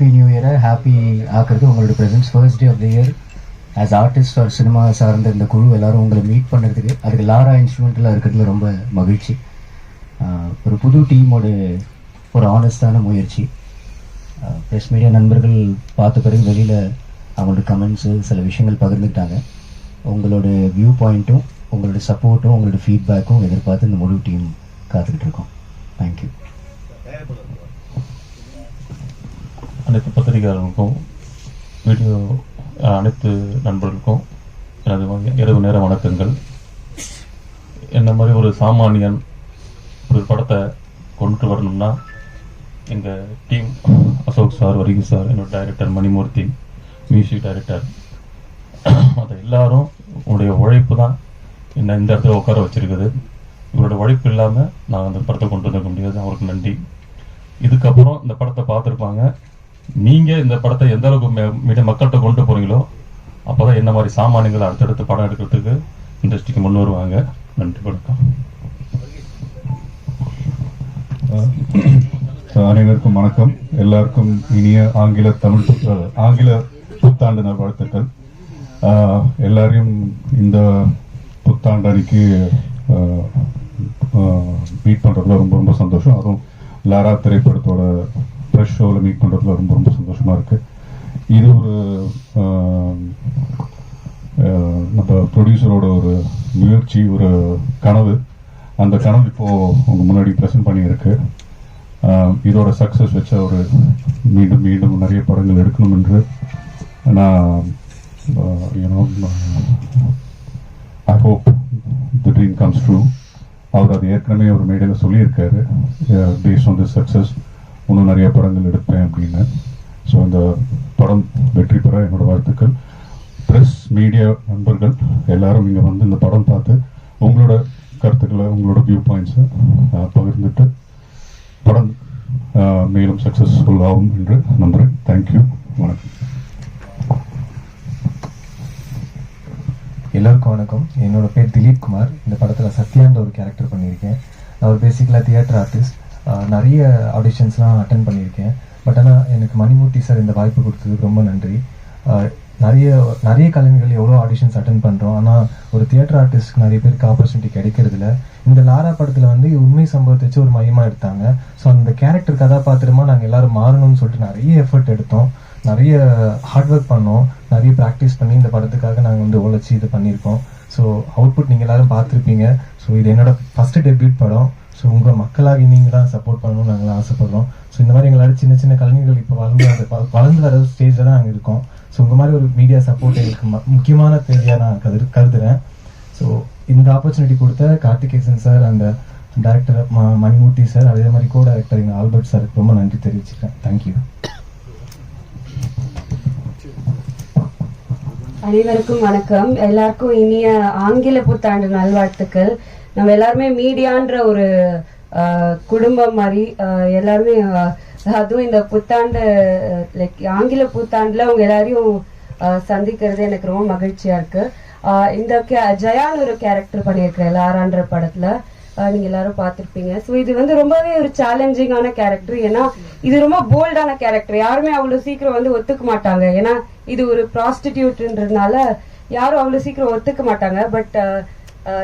Happy new இயரை happy ஆக்குறது உங்களோட presence first day of the year as artist our cinema சார்ந்த இந்த குழு எல்லாரும் உங்களை மீட் பண்ணுறதுக்கு அதுக்கு லாரா இன்ஸ்ட்ருமெண்ட்டில் இருக்கிறதுல ரொம்ப மகிழ்ச்சி. ஒரு புது டீமோட ஒரு ஆனஸ்டான முயற்சி. ப்ரெஸ் மீடியா நண்பர்கள் பார்த்த பிறகு வெளியில் அவங்களோட கமெண்ட்ஸு சில விஷயங்கள் பகிர்ந்துக்கிட்டாங்க. உங்களோட வியூ பாயிண்ட்டும் உங்களோட சப்போர்ட்டும் உங்களோட ஃபீட்பேக்கும் எதிர்பார்த்து இந்த முழு டீம் காத்துக்கிட்டு இருக்கோம். தேங்க்யூ அனைத்து பத்திரிகையாளர்களுக்கும் வீடியோ அனைத்து நண்பர்களுக்கும் எனது இரவு நேர வணக்கங்கள். என்ன மாதிரி ஒரு சாமானியன் ஒரு படத்தை கொண்டு வரணும்னா எங்கள் டீம் அசோக் சார் வரிகு சார் என்னோட டைரக்டர் மணிமூர்த்தி மியூசிக் டைரக்டர் மற்ற எல்லாரும் உங்களுடைய உழைப்பு தான் என்ன இந்த இடத்துல உட்கார வச்சிருக்குது. இவரோட உழைப்பு இல்லாமல் நான் அந்த படத்தை கொண்டு வந்திருக்க முடியாது. அவருக்கு நன்றி. இதுக்கப்புறம் இந்த படத்தை பார்த்துருப்பாங்க நீங்கள் இந்த படத்தை எந்த அளவுக்கு மக்கள்கிட்ட கொண்டு போகிறீங்களோ அப்போ தான் என்ன மாதிரி சாமானியங்கள் அடுத்தடுத்து படம் எடுக்கிறதுக்கு இண்டஸ்ட்ரிக்கு முன் வருவாங்க. நன்றி வணக்கம். அனைவருக்கும் வணக்கம். எல்லாருக்கும் இனிய ஆங்கில தமிழ் புத்த ஆங்கில புத்தாண்டு நல்வாழ்த்துக்கள் எல்லாரையும் இந்த புத்தாண்டு அன்னைக்கு மீட் பண்ணுறதுல ரொம்ப ரொம்ப சந்தோஷம். அதுவும் லாரா திரைப்படத்தோட ஃப்ரெஷ் ஷோவில் மீட் பண்ணுறதுல ரொம்ப ரொம்ப சந்தோஷமாக இருக்குது இது ஒரு நம்ம ப்ரொடியூசரோட ஒரு முயற்சி ஒரு கனவு. அந்த கனவு இப்போது உங்கள் முன்னாடி ப்ரெசென்ட் பண்ணியிருக்கு. இதோட சக்ஸஸ் வச்ச ஒரு மீண்டும் மீண்டும் நிறைய படங்கள் எடுக்கணும் என்று நான் you know I hope the dream comes true அவர் அது ஏற்கனவே ஒரு மேடையில் சொல்லியிருக்காரு பேஸ்ட் ஆன் தி சக்ஸஸ் இன்னும் நிறைய படங்கள் எடுப்பேன் அப்படின்னு. ஸோ அந்த படம் வெற்றி பெற என்னோட வாழ்த்துக்கள். ப்ரெஸ் மீடியா நண்பர்கள் எல்லாரும் இங்கே வந்து இந்த படம் பார்த்து உங்களோட கருத்துக்களை உங்களோட வியூ பாயிண்ட்ஸை பகிர்ந்துட்டு படம் மேலும் சக்ஸஸ்ஃபுல் ஆகும் என்று நம்புகிறேன் தேங்க்யூ வணக்கம். எல்லாருக்கும் வணக்கம். என்னோட பேர் திலீப் குமார் இந்த படத்தில் சத்யான்ற ஒரு கேரக்டர் பண்ணியிருக்கேன். அவர் பேசிக்கலாக தியேட்டர் ஆர்டிஸ்ட் நிறைய ஆடிஷன்ஸ்லாம் அட்டன் பண்ணியிருக்கேன். பட் ஆனால் எனக்கு மணிமூர்த்தி சார் இந்த வாய்ப்பு கொடுத்ததுக்கு ரொம்ப நன்றி. நிறைய நிறைய கலைஞர்கள் எவ்வளோ ஆடிஷன்ஸ் அட்டன் பண்ணுறோம் ஆனால் ஒரு தியேட்டர் ஆர்டிஸ்ட்க்கு நிறைய பேருக்கு ஆப்பர்ச்சுனிட்டி கிடைக்கிறதுல இந்த லாரா படத்தில் வந்து உண்மை சம்பவத்தை வச்சு ஒரு மையமாக எடுத்தாங்க. ஸோ அந்த கேரக்டர் கதாபாத்திரமாக நாங்கள் எல்லாரும் மாறணும்னு சொல்லிட்டு நிறைய எஃபர்ட் எடுத்தோம். நிறைய ஹார்ட் ஒர்க் பண்ணோம். நிறைய ப்ராக்டிஸ் பண்ணி இந்த படத்துக்காக நாங்கள் வந்து உழைச்சி இது பண்ணியிருக்கோம். ஸோ அவுட்புட் நீங்கள் எல்லாரும் பார்த்துருப்பீங்க. ஸோ இது என்னோட ஃபஸ்ட்டு டெபியூட் படம். ஸோ உங்கள் மக்களாகி நீங்கள் தான் சப்போர்ட் பண்ணணும்னு நாங்கள் ஆசைப்படுறோம். ஸோ இந்த மாதிரி எங்களால் சின்ன சின்ன கலைஞர்கள் இப்போ வளர்ந்து வர வளர்ந்து வர ஸ்டேஜில் தான் நாங்கள் இருக்கோம். ஸோ உங்கள் மாதிரி ஒரு மீடியா சப்போர்ட் எங்களுக்கு முக்கியமான தேவையாக நான் கரு கருதுறேன். ஸோ இந்த ஆப்பர்ச்சுனிட்டி கொடுத்த கார்த்திகேசன் சார் அந்த டேரக்டர் மணிமூர்த்தி சார் அதே மாதிரி கோ டேரக்டர் எங்கள் ஆல்பர்ட் சாருக்கு ரொம்ப நன்றி தெரிவிச்சுக்கிறேன். தேங்க்யூ அனைவருக்கும் வணக்கம். எல்லாருக்கும் இனிய ஆங்கில புத்தாண்டு நல்வாழ்த்துக்கள். நம்ம எல்லாருமே மீடியான்ற ஒரு குடும்பம் மாதிரி எல்லாருமே அதுவும் இந்த புத்தாண்டு லைக் ஆங்கில புத்தாண்டுல அவங்க எல்லாரையும் சந்திக்கிறது எனக்கு ரொம்ப மகிழ்ச்சியா இருக்கு. இந்த கே- ஜெயான் ஒரு கேரக்டர் பண்ணியிருக்கிறேன் லாரான்ற படத்துல நீங்க எல்லாரும் பார்த்திருப்பீங்க. ஸோ இது வந்து ரொம்பவே ஒரு சேலஞ்சிங்கான கேரக்டர் ஏன்னா இது ரொம்ப போல்டான கேரக்டர் யாருமே அவ்வளவு சீக்கிரம் வந்து ஒத்துக்க மாட்டாங்க. ஏன்னா இது ஒரு ப்ராஸ்டிடியூட்ன்றதுனால யாரும் அவ்வளவு சீக்கிரம் ஒத்துக்க மாட்டாங்க. பட்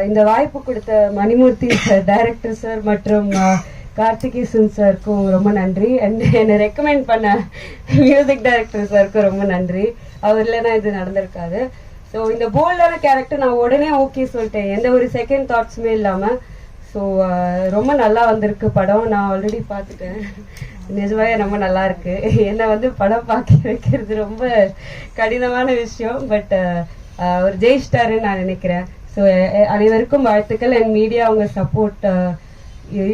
இந்த வாய்ப்பு கொடுத்த மணிமூர்த்தி டைரக்டர் சார் மற்றும் கார்த்திகேசன் சாருக்கும் ரொம்ப நன்றி. அண்ட் என்னை ரெக்கமெண்ட் பண்ண மியூசிக் டைரக்டர் சாருக்கும் ரொம்ப நன்றி. அவர் இல்லைன்னா இது நடந்திருக்காது. ஸோ இந்த போல்டான கேரக்டர் நான் உடனே ஓகே சொல்லிட்டேன். எந்த ஒரு செகண்ட் தாட்ஸுமே இல்லாமல் ஸோ ரொம்ப நல்லா வந்திருக்கு படம். நான் ஆல்ரெடி பார்த்துட்டேன். நிஜமாவே ரொம்ப நல்லா இருக்கு. என்னை வந்து படம் பார்க்க வைக்கிறது ரொம்ப கடினமான விஷயம். பட் அவர் ஜெயிச்சிட்டாருன்னு நான் நினைக்கிறேன். ஸோ eh, eh, அனைவருக்கும் வாழ்த்துக்கள். அண்ட் மீடியா உங்க சப்போர்ட்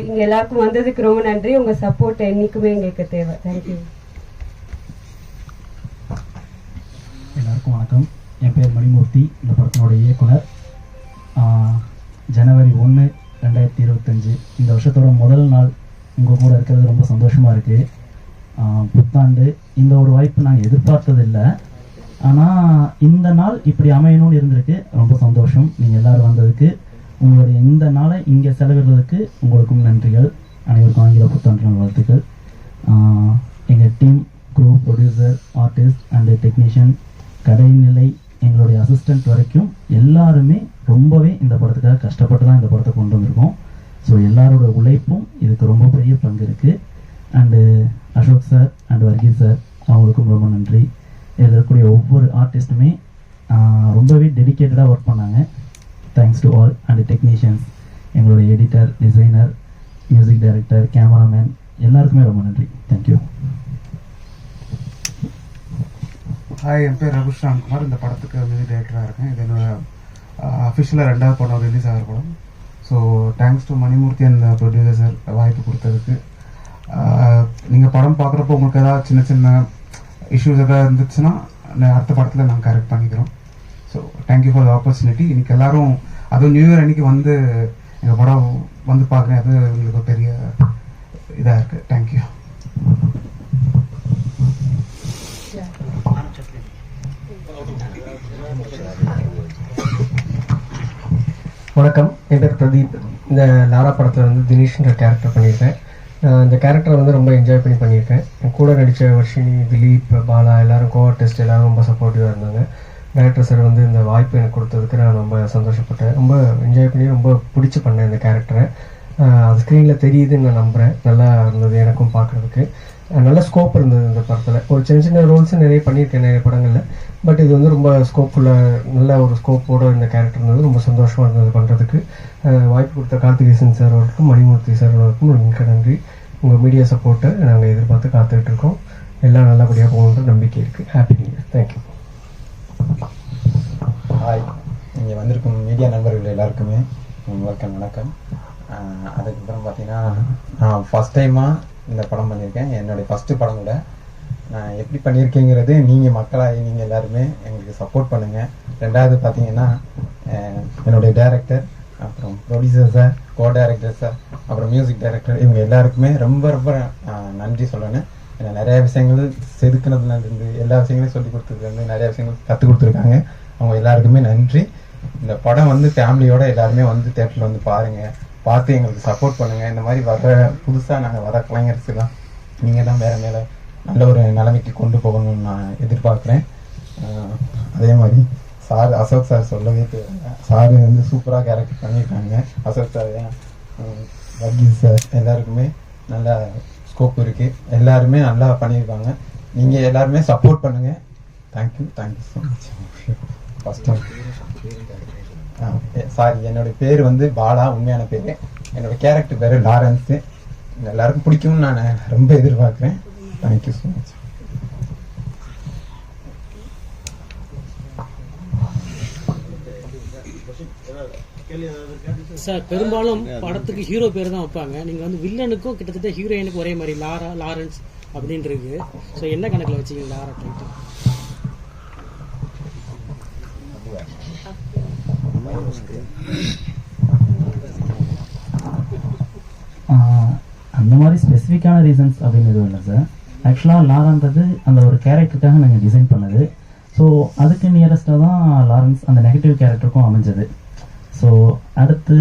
இங்க எல்லாருக்கும் வந்ததுக்கு ரொம்ப நன்றி. உங்க சப்போர்ட் என்னைக்குமே எங்களுக்கு தேவை. தேங்க்யூ எல்லாருக்கும் வணக்கம். என் பேர் மணிமூர்த்தி. இந்த படத்தினோட இயக்குனர் ஜனவரி ஒன்று ரெண்டாயிரத்தி இருபத்தஞ்சு. இந்த வருஷத்தோட முதல் நாள் உங்கள் கூட இருக்கிறது ரொம்ப சந்தோஷமாக இருக்குது புத்தாண்டு இந்த ஒரு வாய்ப்பு நாங்கள் எதிர்பார்த்ததில்லை. ஆனால் இந்த நாள் இப்படி அமையணும்னு இருந்திருக்கு. ரொம்ப சந்தோஷம். நீங்கள் எல்லோரும் வந்ததுக்கு. உங்களுடைய இந்த நாளை இங்கே செலவிடுறதுக்கு உங்களுக்கும் நன்றிகள். அனைவருக்கும் ஆங்கில புத்தாண்டு நாள் வாழ்த்துக்கள் எங்கள் team group producer artist and technician கடைநிலை எங்களுடைய அசிஸ்டண்ட் வரைக்கும் எல்லாருமே ரொம்பவே இந்த படத்துக்காக கஷ்டப்பட்டு தான் இந்த படத்தை கொண்டு வந்திருக்கோம். ஸோ எல்லாரோட உழைப்பும் இதுக்கு ரொம்ப பெரிய பங்கு இருக்குது and Ashok sir and Varghese sir அவங்களுக்கும் ரொம்ப நன்றி. இதில் இருக்கக்கூடிய ஒவ்வொரு ஆர்டிஸ்ட்டுமே ரொம்பவே டெடிக்கேட்டடாக ஒர்க் பண்ணாங்க. Thanks to all and technicians எங்களுடைய editor designer music director cameraman எல்லாருக்குமே ரொம்ப நன்றி. தேங்க்யூ ஹாய் என் பேர் ரகுஷ்ராம் குமார். இந்த படத்துக்கு மியூசிக் டைரக்டராக இருக்கேன். இது என்னோட அஃபிஷியலாக ரெண்டாவது படம் ரிலீஸ் ஆகிற படம். ஸோ தேங்க்ஸ் டு மணிமூர்த்தி அந்த ப்ரொடியூசர் வாய்ப்பு கொடுத்ததுக்கு. நீங்கள் படம் பார்க்குறப்போ உங்களுக்கு ஏதாவது சின்ன சின்ன இஷ்யூஸ் எதாவது இருந்துச்சுன்னா அடுத்த படத்தில் நாங்கள் கரெக்ட் பண்ணிக்கிறோம். So thank you for the opportunity இன்னைக்கு எல்லாரும் அதுவும் நியூ இயர் அன்னைக்கு வந்து எங்கள் படம் வந்து பார்க்குறேன். அது எங்களுக்கு பெரிய இதாக இருக்குது தேங்க்யூ வணக்கம். என் பேர் பிரதீப். இந்த லாரா படத்தில் வந்து தினேஷ்ன்ற கேரக்டர் பண்ணியிருக்கேன். அந்த கேரக்டரை வந்து ரொம்ப என்ஜாய் பண்ணி பண்ணியிருக்கேன். என் கூட நடித்த வர்ஷினி திலீப் பாலா எல்லாரும் கோ டெஸ்ட் எல்லாரும் ரொம்ப சப்போர்ட்டிவாக இருந்தாங்க. டேரக்டர் சார் வந்து இந்த வாய்ப்பு எனக்கு கொடுத்ததுக்கு நான் ரொம்ப சந்தோஷப்பட்டேன். ரொம்ப என்ஜாய் பண்ணி ரொம்ப பிடிச்சி பண்ணேன் இந்த கேரக்டரை அது ஸ்க்ரீனில் தெரியுதுன்னு நான் நம்புகிறேன் நல்லா இருந்தது எனக்கும் பார்க்குறதுக்கு. நல்ல ஸ்கோப் இருந்தது இந்த படத்தில். ஒரு சின்ன சின்ன ரோல்ஸும் நிறைய பண்ணியிருக்கேன் நிறைய படங்களில். பட் இது வந்து ரொம்ப ஸ்கோப்ஃபுல்லாக நல்ல ஒரு ஸ்கோப்போட இந்த கேரக்டர் இருந்தது ரொம்ப சந்தோஷமாக இருந்தது பண்ணுறதுக்கு வாய்ப்பு கொடுத்த கார்த்திகேசன் சார் அவர்களுக்கும் மணிமூர்த்தி சார் அவர்களுக்கும் ஒரு மிக்க நன்றி. உங்கள் மீடியா சப்போர்ட்டை நாங்கள் எதிர்பார்த்து காத்துக்கிட்டு இருக்கோம். எல்லாம் நல்லபடியாக போகணுன்ற நம்பிக்கை இருக்குது happy new year thank you hi இங்கே வந்திருக்கும் மீடியா நண்பர்கள் எல்லாருக்குமே வணக்கம். வணக்கம் அதுக்கப்புறம் பார்த்தீங்கன்னா நான் ஃபஸ்ட் டைமாக இந்த படம் பண்ணியிருக்கேன். என்னுடைய ஃபஸ்ட்டு படம் கூட எப்படி பண்ணியிருக்கேங்கிறது நீங்கள் மக்களாகி நீங்கள் எல்லாருமே எங்களுக்கு சப்போர்ட் பண்ணுங்கள் ரெண்டாவது பார்த்தீங்கன்னா என்னுடைய டேரக்டர் அப்புறம் producer sir co director sir அப்புறம் மியூசிக் டைரக்டர் இவங்க எல்லாருக்குமே ரொம்ப ரொம்ப நன்றி சொல்லணும். ஏன்னா நிறைய விஷயங்கள் செதுக்குனதுல இருந்து எல்லா விஷயங்களையும் சொல்லி கொடுத்ததுலேருந்து நிறைய விஷயங்கள் கற்றுக் கொடுத்துருக்காங்க. அவங்க எல்லாருக்குமே நன்றி. இந்த படம் வந்து ஃபேமிலியோட எல்லாருமே வந்து தேட்டரில் வந்து பாருங்கள் பார்த்து எங்களுக்கு சப்போர்ட் பண்ணுங்கள் இந்த மாதிரி வர புதுசாக நாங்கள் வர கலைஞர்ஸ்லாம் நீங்கள் தான் வேறு மேலே நல்ல ஒரு நிலைமைக்கு கொண்டு போகணும்னு நான் எதிர்பார்க்குறேன். அதே மாதிரி சார் அசோக் சார் சொல்லவே தேவையில்லை சார் வந்து சூப்பராக கேரக்டர் பண்ணியிருக்காங்க. அசோக் சார் வர்கீஸ் சார் எல்லாருக்குமே நல்ல ஸ்கோப் இருக்குது எல்லாருமே நல்லா பண்ணியிருக்காங்க. நீங்கள் எல்லாருமே சப்போர்ட் பண்ணுங்கள் thank you thank you so much first sorry என்னோடய பேர் வந்து பாலா உண்மையான பேர். என்னோட கேரக்டர் பேர் லாரன்ஸு. எல்லாருக்கும் பிடிக்கும்னு நான் ரொம்ப எதிர்பார்க்குறேன். தேங்க்யூ ஸோ மச் சார் பெரும்பாலும் படத்துக்கு ஹீரோ பேர் தான் வைப்பாங்க. நீங்க வந்து வில்லனுக்கும் கிட்டத்தட்ட ஹீரோயினுக்கும் ஒரே மாதிரி லாரா லாரன்ஸ் அப்படின்னு இருக்கு. ஸோ என்ன கணக்கில் வச்சீங்க லாரா டைட்டில் அந்த மாதிரி ஸ்பெசிஃபிக்கான ரீசன்ஸ் அப்படின்னு எதுவும் இல்லை சார் ஆக்சுவலாக லாரான்றது அந்த ஒரு கேரக்டருக்காக நாங்கள் டிசைன் பண்ணது. ஸோ அதுக்கு நியரஸ்டாக தான் லாரன்ஸ் அந்த நெகட்டிவ் கேரக்டருக்கும் அமைஞ்சது. ஸோ அடுத்து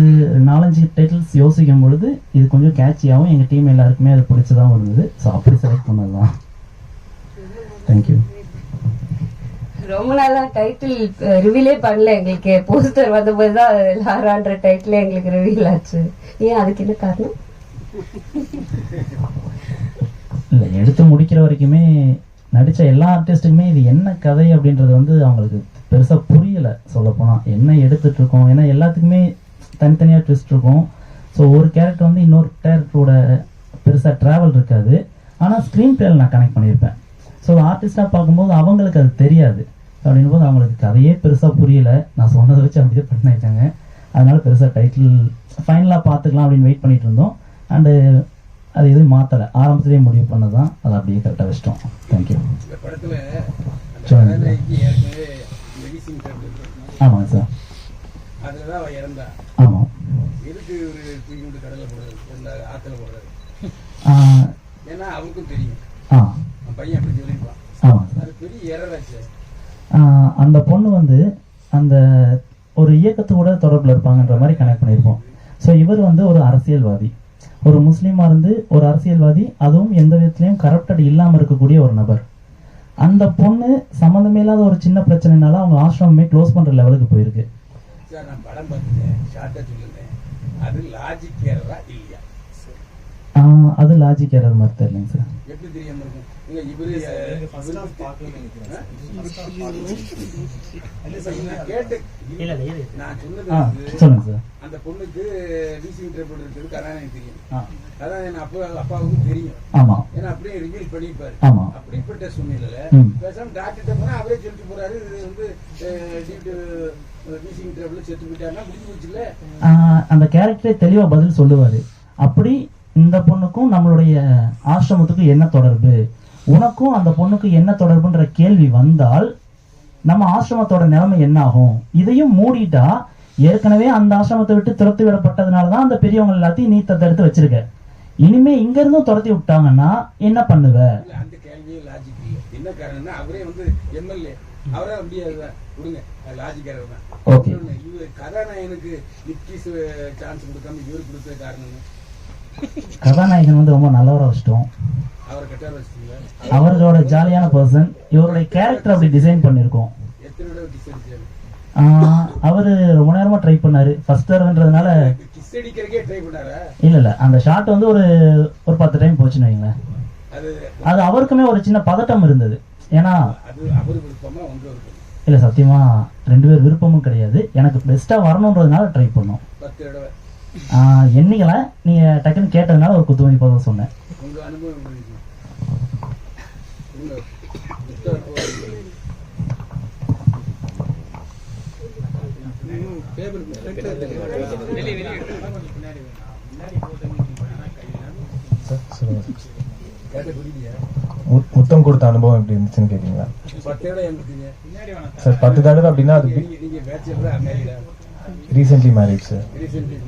நாலஞ்சு டைட்டில்ஸ் யோசிக்கும் பொழுது இது கொஞ்சம் கேட்சியாகவும் எங்கள் டீம் எல்லாருக்குமே அது பிடிச்சதாகவும் இருந்தது. ஸோ அப்படி செலக்ட் பண்ணது தான் தேங்க்யூ ரொம்ப நாளா டைட்டில் ரிவீலே பண்ணல எங்களுக்கு. போஸ்டர் வந்தபோது தான் லாரான்ற டைட்டில் எங்களுக்கு ரிவீல் ஆச்சு. ஏன் அதுக்கு என்ன காரணம்? இல்லை எடுத்து முடிக்கிற வரைக்குமே நடித்த எல்லா ஆர்டிஸ்ட்டுக்குமே இது என்ன கதை அப்படின்றது வந்து அவங்களுக்கு பெருசாக புரியலை சொல்லப்போனால் என்ன எடுத்துகிட்டு இருக்கோம் ஏன்னா எல்லாத்துக்குமே தனித்தனியாக ட்விஸ்ட் இருக்கும். ஸோ ஒரு கேரக்டர் வந்து இன்னொரு கேரக்டரோட பெருசாக ட்ராவல் இருக்காது. ஆனால் ஸ்க்ரீன் பிளேல நான் கனெக்ட் பண்ணியிருப்பேன். ஸோ ஆர்டிஸ்டாக பார்க்கும்போது அவங்களுக்கு அது தெரியாது. அப்படின்னும் போது அவங்களுக்கு கதையே பெருசாக புரியலை. நான் சொன்னதை வச்சு அப்படியே பண்ணிட்டாங்க. அதனால் பெருசாக டைட்டில் ஃபைனலாக பார்த்துக்கலாம் அப்படின்னு வெயிட் பண்ணிகிட்டு இருந்தோம். அண்டு அது எதுவும் மாற்றலை ஆரம்பத்திலேயே முடிவு பண்ணது தான் அதை அப்படியே கரெக்டாக வச்சிட்டோம். தேங்க்யூ ஆமாங்க சார். ஆமாம் அந்த பொண்ணு வந்து அந்த ஒரு இயக்கத்து கூட தொடர்பில் இருப்பாங்கன்ற மாதிரி கனெக்ட் பண்ணியிருப்போம் ஸோ இவர் வந்து ஒரு அரசியல்வாதி. ஒரு முஸ்லீமா இருந்து ஒரு அரசியல்வாதி அதுவும் எந்த விதத்துலயும் கரப்டட் இல்லாம இருக்கக்கூடிய ஒரு நபர். அந்த பொண்ணு சம்மந்தமே இல்லாத ஒரு சின்ன பிரச்சனைனால அவங்க ஆசிரமமே க்ளோஸ் பண்ற லெவலுக்கு போயிருக்கு. சார் நான் படம் பார்த்துட்டேன். ஷார்ட்டா சொல்லுங்க அது லாஜிக் ஏறதா இல்லையா? அது லாஜிக் ஏறது மாதிரி தெரியலைங்க சார் எப்படி தெரியாம இருக்கும் நீங்க நான் கேட்டு இல்ல, இல்ல, இரு. நான் சொன்னது. அந்த பொண்ணுக்கு ட்ரிபிள் இருக்கிறது கதாநாயகன் தெரியும். கதாநாயகன் அப்பா அப்பாவுக்கும் தெரியும் ஆமா. ஏன்னா அப்படியே ரிவீல் பண்ணிப்பாரு ஆமா. அப்படிப்பட்ட சூழ்நிலையில. பேசாம டாக்டர் போனா அவரே சொல்லிட்டு போறாரு இது வந்து வீசிங் ட்ரிபிள் செத்து போயிட்டாருன்னா முடிஞ்சு போச்சுல்ல ஆஹ் அந்த கேரக்டரே தெளிவா பதில் சொல்லுவாரு அப்படி இந்த பொண்ணுக்கும் நம்மளுடைய ஆசிரமத்துக்கும் என்ன தொடர்பு உனக்கும் அந்த பொண்ணுக்கும் என்ன தொடர்புன்ற கேள்வி வந்தால் நம்ம ஆசிரமத்தோட நிலைமை என்ன ஆகும் இதையும் மூடிட்டா ஏற்கனவே அந்த ஆசிரமத்தை விட்டு துரத்தி விடப்பட்டதுனாலதான் அந்த பெரியவங்க எல்லாத்தையும் நீ தத்தெடுத்து வச்சிருக்க. இனிமே இங்க இருந்தும் துரத்தி விட்டாங்கன்னா என்ன பண்ணுவ? இல்ல அந்த கேள்வியே லாஜிக் இல்ல. என்ன காரணம்னா அவரே வந்து எம்எல்ஏ அவரே அதுதான். விடுங்க தான். இவரு கதாநாயகனுக்கு நிக்கீஸ் சான்ஸ் கொடுக்காம இவரு கொடுத்த காரணம் கதாநாயகன் வந்து ரொம்ப நல்லவரா வச்சிட்டோம். அவர்களோட ஜாலியான பர்சன் இவருடைய கேரக்டர் அப்படி டிசைன் பண்ணியிருக்கோம். அவரு ரொம்ப நேரமா ட்ரை பண்ணாரு. ஃபர்ஸ்ட் தடவைன்றதுனால இல்ல இல்ல. அந்த ஷாட் வந்து ஒரு ஒரு பத்து டைம் போச்சுன்னு வைங்களேன். அது அவருக்குமே ஒரு சின்ன பதட்டம் இருந்தது. ஏன்னா இல்ல சத்தியமா ரெண்டு பேர் விருப்பமும் கிடையாது. எனக்கு பெஸ்டா வரணுன்றதுனால ட்ரை பண்ணோம். எண்ணிக்கல நீங்க டக்குன்னு கேட்டதுனால ஒரு குத்து மதிப்பாக தான் சொன்னேன் உங்க அனுபவம் எப்படி இருக்கு? உங்க புத்தக அனுபவம் சார் சொல்லுங்க கேட்ட புரியலையா மு- முத்தம் கொடுத்த அனுபவம் எப்படி இருந்துச்சுன்னு எங்கிட்டீங்க சார் பத்து தடவை அப்படின்னா அது ரீசென்ட்லி மேரேஜ் சார் ரீசென்ட்லி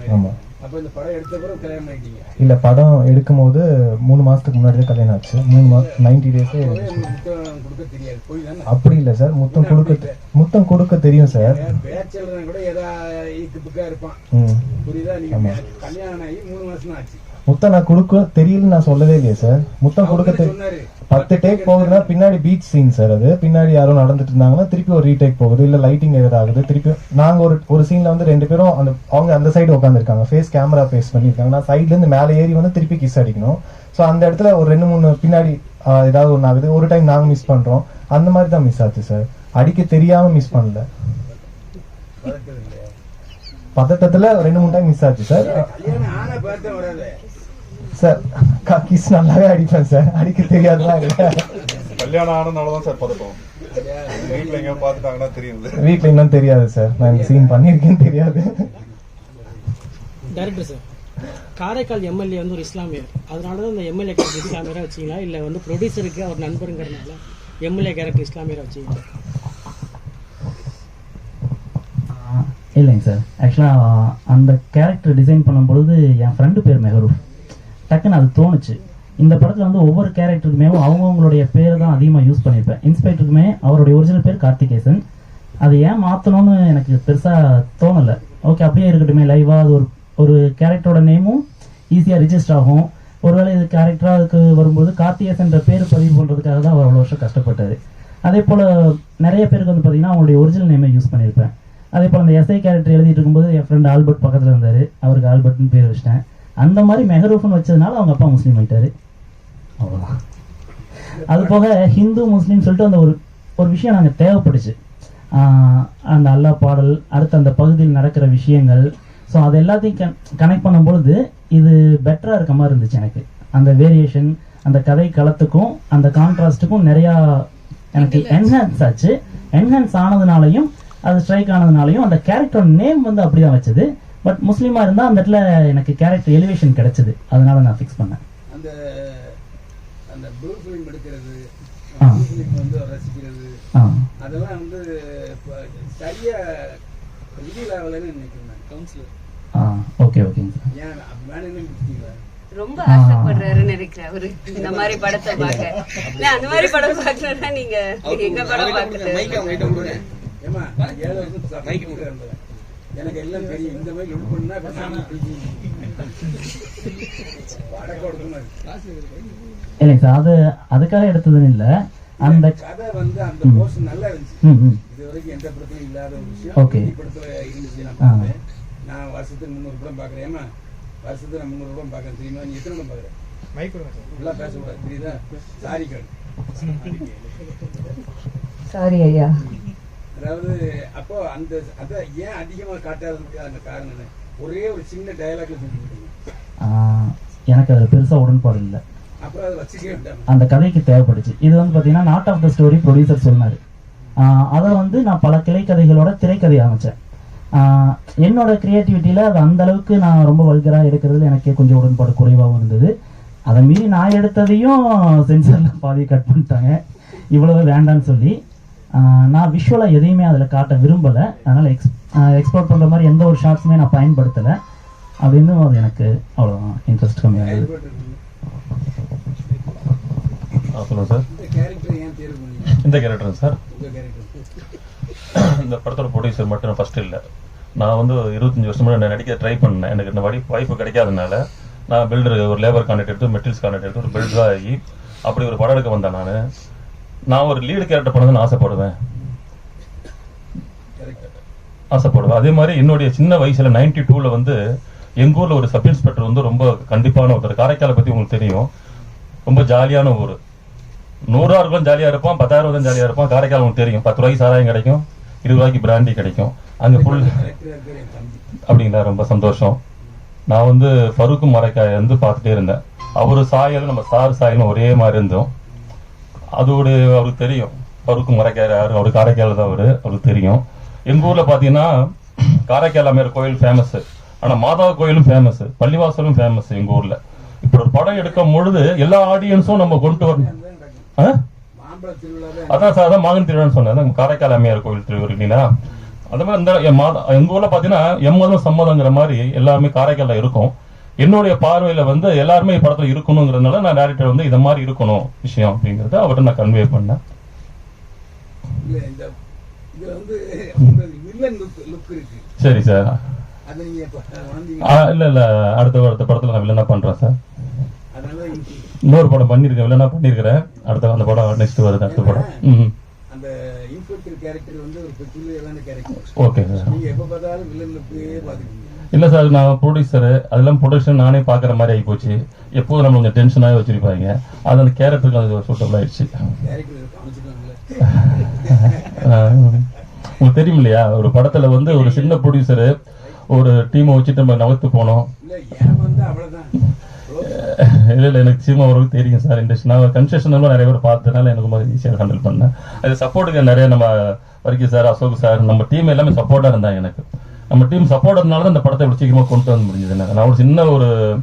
இல்ல படம் எடுக்கும் போது மூணு மாசத்துக்கு முன்னாடி தான் கல்யாணம் ஆச்சு. மூணு மாசம் நைன்டி டேஸே அப்படி இல்ல சார். முத்தம் கொடுக்க முத்தம் கொடுக்க தெரியும் சார். முத்தம் நான் கொடுக்க தெரியலன்னு நான் சொல்லவே இல்லையே சார். முத்தம் கொடுக்க அவரு தெரி- சொன்னாரு. பத்து டேக் போகுதுன்னா பின்னாடி பீச் சீன் சார் அது. பின்னாடி யாரும் நடந்துட்டு இருந்தாங்கன்னா திருப்பி ஒரு ரீடேக் போகுது. இல்ல லைட்டிங் ஆகுது திருப்பி நாங்க ஒரு ஒரு சீன்ல வந்து ரெண்டு பேரும் அந்த அவங்க அந்த சைடு உட்காந்துருக்காங்க ஃபேஸ் கேமரா ஃபேஸ் பண்ணிருக்காங்க நான் சைடுல இருந்து மேலே ஏறி வந்து திருப்பி கிஸ் அடிக்கணும். ஸோ அந்த இடத்துல ஒரு ரெண்டு மூணு பின்னாடி ஏதாவது ஒன்று ஆகுது. ஒரு டைம் நாங்க மிஸ் பண்றோம். அந்த மாதிரி தான் மிஸ் ஆச்சு சார் அடிக்க தெரியாம மிஸ் பண்ணல? பதட்டத்துல ரெண்டு மூணு டைம் மிஸ் ஆச்சு சார் சார் கிஸ் நல்லாவே அடிப்பேன் சார் அடிக்க தெரியாதுலாம் இல்லை கல்யாணம் ஆனதுனால தான் சார் பதட்டம் வீட்டில் எங்கேயோ பார்த்துட்டாங்கன்னா தெரியுது. வீட்ல இன்னும் தெரியாது சார் நான் இந்த சீன் பண்ணியிருக்கேன்னு தெரியாது. டைரக்டர் சார் காரைக்கால் எம்எல்ஏ வந்து ஒரு இஸ்லாமியர். அதனால தான் இந்த எம்எல்ஏ கேரக்டர் இஸ்லாமியராக வச்சிங்களா? இல்லை வந்து ப்ரொடியூசருக்கு அவர் நண்பருங்கிறதுனால எம்எல்ஏ கேரக்டர் இஸ்லாமியராக வச்சிங்களா? இல்லைங்க சார் ஆக்சுவலாக அந்த கேரக்டர் டிசைன் பண்ணும் பொழுது என் ஃப்ரெண்டு பேர் மெஹரூப். டக்குன்னு அது தோணுச்சு. இந்த படத்தில் வந்து ஒவ்வொரு கேரக்டருக்குமே அவங்கவுங்களுடைய பேர் தான் அதிகமாக யூஸ் பண்ணியிருப்பேன். இன்ஸ்பெக்டருக்குமே அவருடைய ஒரிஜினல் பேர் கார்த்திகேசன். அது ஏன் மாற்றணும்னு எனக்கு பெருசாக தோணலை. ஓகே அப்படியே இருக்கட்டுமே லைவாக அது ஒரு ஒரு கேரக்டரோட நேமும் ஈஸியாக ரிஜிஸ்டர் ஆகும். ஒருவேளை இது கேரக்டராக அதுக்கு வரும்போது கார்த்திகேசன்ற பேர் பதிவு பண்ணுறதுக்காக தான் அவர் அவ்வளோ வருஷம் கஷ்டப்பட்டார். அதே போல் நிறைய பேருக்கு வந்து பார்த்தீங்கன்னா அவங்களுடைய ஒரிஜினல் நேமை யூஸ் பண்ணியிருப்பேன். அதே போல் அந்த எஸ்ஐ கேரக்டர் எழுதிட்டு இருக்கும்போது என் ஃப்ரெண்ட் ஆல்பர்ட் பக்கத்தில் இருந்தார். அவருக்கு ஆல்பர்ட்னு பேர் வச்சிட்டேன். அந்த மாதிரி மெஹரூஃப்னு வச்சதுனால அவங்க அப்பா முஸ்லீம் ஆயிட்டாரு. அவ்வளோதான் அது போக ஹிந்து முஸ்லீம் சொல்லிட்டு அந்த ஒரு ஒரு விஷயம் நாங்கள் தேவைப்பட்டுச்சு ஆஹ் அந்த அல்லாஹ் பாடல் அடுத்து அந்த பகுதியில் நடக்கிற விஷயங்கள். ஸோ அது எல்லாத்தையும் கன் கனெக்ட் பண்ணும் பொழுது இது பெட்டராக இருக்க மாதிரி இருந்துச்சு எனக்கு. அந்த வேரியேஷன் அந்த கதை களத்துக்கும் அந்த கான்ட்ராஸ்ட்டுக்கும் நிறையா எனக்கு என்ஹான்ஸ் ஆச்சு. என்ஹான்ஸ் ஆனதுனாலையும் அது ஸ்ட்ரைக் ஆனதுனாலையும் அந்த கேரக்டர் நேம் வந்து அப்படிதான் வச்சது. பட் முஸ்லீமா இருந்தால் அந்த இடத்துல எனக்கு கேரக்டர் எலிவேஷன் கிடைச்சது. அதனால நான் ஃபிக்ஸ் பண்ணேன். அந்த அந்த ப்ளூ ஃபிலிம் எடுக்கிறது வந்து ரசிக்கிறது. அதெல்லாம் வந்து இப்ப சரியா ரிவீல் ஆகலைன்னு நினைக்கிறேன் கவுன்சிலர் ஓகே ஓகேங்க சார் ஏன் வேணும்னு கொடுத்தீங்களா ரொம்ப ஆசைப்படுறாருன்னு நினைக்கிறேன் அவரு. இந்த மாதிரி படத்தை பார்க்க. இல்ல அந்த மாதிரி படம் பார்க்கணும்னா நீங்க எங்க படம் பார்க்கறது? எனக்கு எல்லாம் தெரியும். இந்த மாதிரி லுக் பண்ணா இப்ப நானும் பேசி வடக்க கொடுக்கணும் இல்லைங்க சார் அது அதுக்காக எடுத்ததுன்னு இல்லை. அந்த கதை வந்து அந்த. போர்ஷன் நல்லா இருந்துச்சு. இது வரைக்கும் எந்த படத்துலயும் இல்லாத ஒரு விஷயம். ஹிந்தி படத்துல இருந்துச்சு நான் வருஷத்துக்கு முந்நூறு படம் பார்க்குறேன். ஏமா வருஷத்துக்கு நான் முந்நூறு படம் பார்க்கறேன். தெரியுமா? நீ எத்தனை படம் பார்க்குறேன் எல்லாம் பேசக்கூடாது. தெரியுதா சாரி கேள். சாரி ஐயா. அதாவது அப்போ அந்த அதான் ஏன் அதிகமா காட்டாததுக்கு அந்த காரணம் ஒரே ஒரு சின்ன டயலாக்ல சொல்லிவிட்டீங்க ஆஹ், எனக்கு அதில் பெருசாக உடன்பாடு இல்லை. அப்புறம் அதை வச்சுக்க வேண்டாம் அந்த கதைக்கு தேவைப்பட்டுச்சு இது வந்து பார்த்தீங்கன்னா knot of the story producer சொன்னார். அதை வந்து நான் பல கிளைக்கதைகளோட திரைக்கதை அமைச்சேன் என்னோட கிரியேட்டிவிட்டியில் அது அந்த அளவுக்கு நான் ரொம்ப வல்கராக எடுக்கிறதுல எனக்கே கொஞ்சம் உடன்பாடு குறைவாகவும் இருந்தது. அதை மீறி நான் எடுத்ததையும் சென்சாரில் பாதி கட் பண்ணிட்டாங்க. இவ்வளவு வேண்டான்னு சொல்லி. நான் விஷுவலாக எதையுமே அதில் காட்ட விரும்பலை. அதனால் எக்ஸ் எக்ஸ்ப்ளோர் பண்ணுற மாதிரி எந்த ஒரு ஷார்ட்ஸுமே நான் பயன்படுத்தலை. அப்படின்னு அது எனக்கு அவ்வளோதான் இன்ட்ரெஸ்ட் கம்மியாகுது ஆ சொல்லுங்கள் சார். இந்த கேரக்டர் ஏன் தேர்வு பண்ணீங்க? இந்த கேரக்டர் சார்? இந்த படத்தோட ப்ரொடியூசர் மட்டும் நான் ஃபர்ஸ்ட் இல்லை. நான் வந்து இருபத்தஞ்சி வருஷம் முன்னாடி நான் நடிக்க ட்ரை பண்ணேன். எனக்கு இந்த வாடி வாய்ப்பு கிடைக்காதனால நான் பில்டர் ஒரு லேபர் கான்ட்ராக்ட் எடுத்து மெட்டீரியல்ஸ் கான்ட்ராக்ட் எடுத்து ஒரு பில்டராக ஆகி அப்படி ஒரு படம் எடுக்க வந்தேன் நான். நான் ஒரு லீடு கேரக்டர் பண்ணணும்னு ஆசைப்படுவேன். ஆசைப்படுவேன். அதே மாதிரி என்னுடைய சின்ன வயசுல நைன்டி டூல வந்து எங்க ஊர்ல ஒரு சப் இன்ஸ்பெக்டர் வந்து ரொம்ப கண்டிப்பான ஒருத்தர். காரைக்காலை பத்தி உங்களுக்கு தெரியும். ரொம்ப ஜாலியான ஊர். நூறுரூவா இருக்கும் ஜாலியா இருப்பான் பத்தாயிரம் ரூபாய் ஜாலியா இருப்பான். காரைக்கால் உங்களுக்கு தெரியும். பத்து ரூபாய்க்கு சாராயம் கிடைக்கும் இருபது ரூபாய்க்கு பிராண்டி கிடைக்கும். அங்க ஃபுல் அப்படிங்களா? ரொம்ப சந்தோஷம். நான் வந்து ஃபருக் மரைக்காயை வந்து பார்த்துட்டே இருந்தேன். அவர் சாயலும் நம்ம சார் சாயலும் ஒரே மாதிரி இருந்தோம். அதோட அவருக்கு தெரியும். ஃபருக் மரைக்காய் யாரு அவரு காரைக்கால் தான் அவரு. அவருக்கு தெரியும். எங்கள் ஊரில் பார்த்தீங்கன்னா காரைக்கால் அம்மையார் கோயில் ஃபேமஸ்ஸு ஆனால் மாதா கோயிலும் ஃபேமஸ்ஸு பள்ளிவாசலும் ஃபேமஸ் எங்கள் ஊரில். இப்போ ஒரு படம் எடுக்கும் பொழுது எல்லா ஆடியன்ஸும் நம்ம கொண்டு வரணும் ஆ? அதான் சார் அதான் மாகன் திருவிழான்னு சொன்னேன். காரைக்கால் அம்மையார் கோயில் திருவிழா இல்லைங்களா அது மாதிரி இந்த என் எங்கள் ஊரில் பார்த்தீங்கன்னா எம்மதம் சம்மதங்கிற மாதிரி எல்லாமே காரைக்காலில் இருக்கும். என்னுடைய பார்வையில வந்து எல்லாருமே படத்துல இருக்கணுங்கிறதுனால நான் டேரக்டர் வந்து இத மாதிரி இருக்கணும் விஷயம் அப்படிங்கறத அவர்கிட்ட நான் கன்வே பண்ணேன். இந்த சரி சார். இல்ல இல்ல. அடுத்த அடுத்த படத்துல நான் வில்லனா பண்றேன் சார். இன்னொரு படம் பண்ணிருக்கேன் வில்லனா பண்ணிருக்கிறேன். அடுத்த அந்த படம் நெக்ஸ்ட் வருது அடுத்த படம். ம் அந்த இன்ஸ்பெக்டர் கேரக்டர் வந்து ஒரு பெக்குலியரான கேரக்டர் ஓகே சார் நீங்க எப்ப பார்த்தாலும் வில்லன் லுக்கே பாத்துக்கீங்க இல்லை சார் நான் ப்ரொடியூசரு அதெல்லாம் ப்ரொடக்ஷன் நானே பார்க்குற மாதிரி ஆகி போச்சு. எப்போதும் நம்ம கொஞ்சம் டென்ஷனாகவே வச்சுருப்பாங்க. அது அந்த கேரக்டருக்கு அது சூட்டபிள் ஆயிடுச்சு. உங்களுக்கு தெரியும் இல்லையா? ஒரு படத்தில் வந்து ஒரு சின்ன ப்ரொடியூசரு ஒரு டீமை வச்சுட்டு நம்ம நகர்த்து போனோம். இல்லை இல்லை எனக்கு சினிமா ஓரளவுக்கு தெரியும் சார். இண்டஸ்ட்ரி நான் கன்செஷன் நிறைய பேர் பார்த்ததுனால எனக்கு மாதிரி ஈஸியாக ஹேண்டில் பண்ணேன். அது சப்போர்ட்டுக்கு நிறைய நம்ம வரைக்கும் சார் அசோக் சார் நம்ம டீம் எல்லாமே சப்போர்ட்டாக இருந்தாங்க எனக்கு. நம்ம டீம் சப்போர்ட் இருந்தால தான் இந்த படத்தை இவ்வளவு சீக்கிரமா கொண்டு வந்து முடிஞ்சது நான் ஒரு சின்ன ஒரு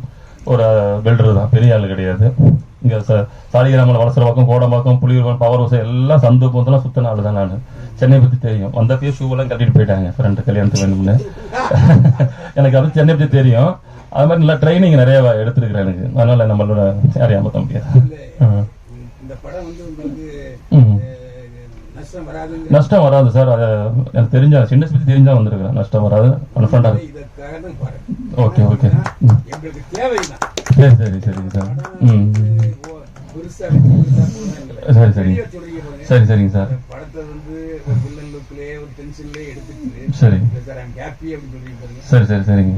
ஒரு பில்டர் தான். பெரிய ஆள் கிடையாது. இங்க ச- சாலிகிராமன் வளசரவாக்கம் கோடம்பாக்கம் புலியூர்வன் பவர் ஹவுஸ் எல்லாம் சந்து போந்தெல்லாம் சுத்தின ஆள் தான் நான். சென்னை பத்தி தெரியும். வந்தப்பயே ஷூ எல்லாம் கட்டிட்டு போயிட்டாங்க. ஃப்ரெண்டு கல்யாணத்துக்கு வேணும்னு. எனக்கு அது சென்னை பத்தி தெரியும். அது மாதிரி நல்லா ட்ரைனிங் நிறைய எடுத்திருக்கிறேன் எனக்கு. அதனால நம்மளோட யாரையும் முடியாது. இந்த படம் வந்து. நஷ்டம் வராது சார். அது எனக்கு தெரிஞ்ச இண்டஸ்ட்ரி பத்தி தெரிஞ்சா வந்திருக்கிறேன். நஷ்டம் வராது. கன்ஃபர்டா ஓகே ஓகே. சரி சரி சரி சார். ம். சரி சரி. சரி சரிங்க சார். சரி. சார் சரி சரி சரிங்க.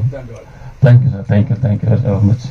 Thank you sir thank you thank you very much